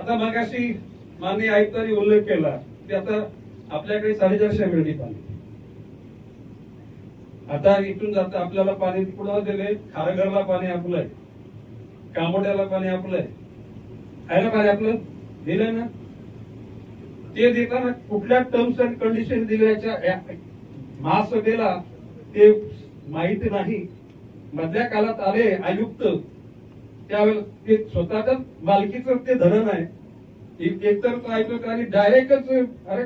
आता मगाशी माननीय आयुक्तांनी उल्लेख केला की आता आपल्याकडे साडेचारशे मिळती पाणी आता इथून जात आपल्याला पाणी कुणाला दिले खारघरला पाणी आपलंय. कामोड्याला पाणी आपलंय. आहे ना पाणी आपलं? दिलंय ना? ते देताना कुठल्या टर्म्स अँड कंडिशन दिल्याच्या महासभेला ते माहिती नाही. मधल्या काळात आले आयुक्त त्यावेळेस ते स्वतःच्या मालकीचं ते धरण आहे. एकतर तो आयुक्त आणि डायरेक्टच अरे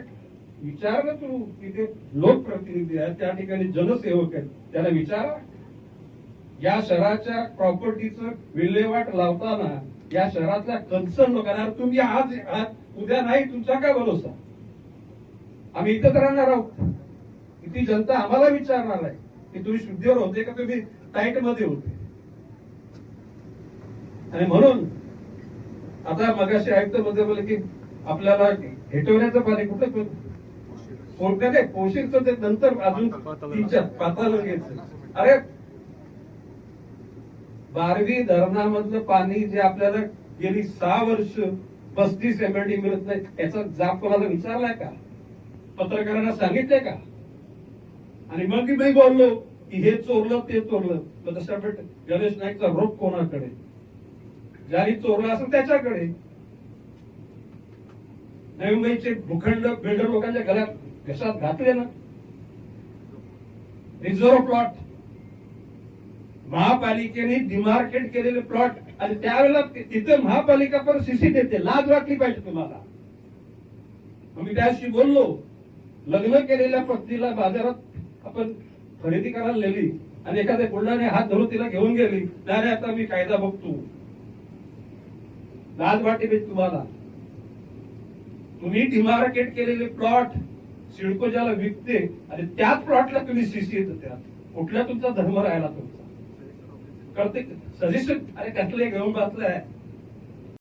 विचार ना तू तिथे लोकप्रतिनिधी आहेत त्या ठिकाणी जनसेवक आहेत त्याला विचारा. या शहराच्या प्रॉपर्टीचं विल्हेवाट लावताना या शहरातल्या कन्सर्न लोकांना तुम्ही आज आज उद्या नाही तुमचा काय भरोसा? आम्ही इथंच राहणार आहोत. इथे जनता आम्हाला विचारणार आहे की तुम्ही शुद्धीवर होते का? तुम्ही टाईटमध्ये होते. आणि म्हणून आता मगाशी आयुक्त मध्ये बोलले की आपल्याला हेटवण्याचं पाणी कुठं कोणत्या नाही पोषकचं ते नंतर अजून तीनच्या घ्यायचं. अरे बारवी धरणामधलं पाणी जे आपल्याला गेली सहा वर्ष पस्तीस एमएलडी मिळत नाही याचा जाप कोणाला विचारलाय का? पत्रकारांना सांगितलंय का? आणि मग मी बोललो की हे चोरलं ते चोरलं. तर तशा गणेश नाईकचा रोप कोणाकडे? ज्यांनी चोरला असेल त्याच्याकडे. नवी मुंबईचे भूखंड बिल्डर लोकांच्या घरात घशात घातले ना. Reserve plot. महापालिकेने डिमार्केट केलेले प्लॉट आणि त्यावेळेला ति- तिथे महापालिका पण सीसी देते. लाज वाटली पाहिजे तुम्हाला. मग मी त्याशी बोललो. लग्न केलेल्या पत्नीला बाजारात आपण खरेदी करायला नेली आणि एखाद्या गुंडाने हात धरून तिला घेऊन गेली. नाही, आता मी कायदा बघतो. लाज वाटे मी तुम्हाला. तुम्ही डिमार्केट केलेले प्लॉट सिडको ज्याला विकते आणि त्याच प्लॉटला तुम्ही सीसी येत त्यात. कुठल्या तुमचा धर्म राहिला तुमचा? कळते सजेशन अरे कसले घेऊन बसलाय.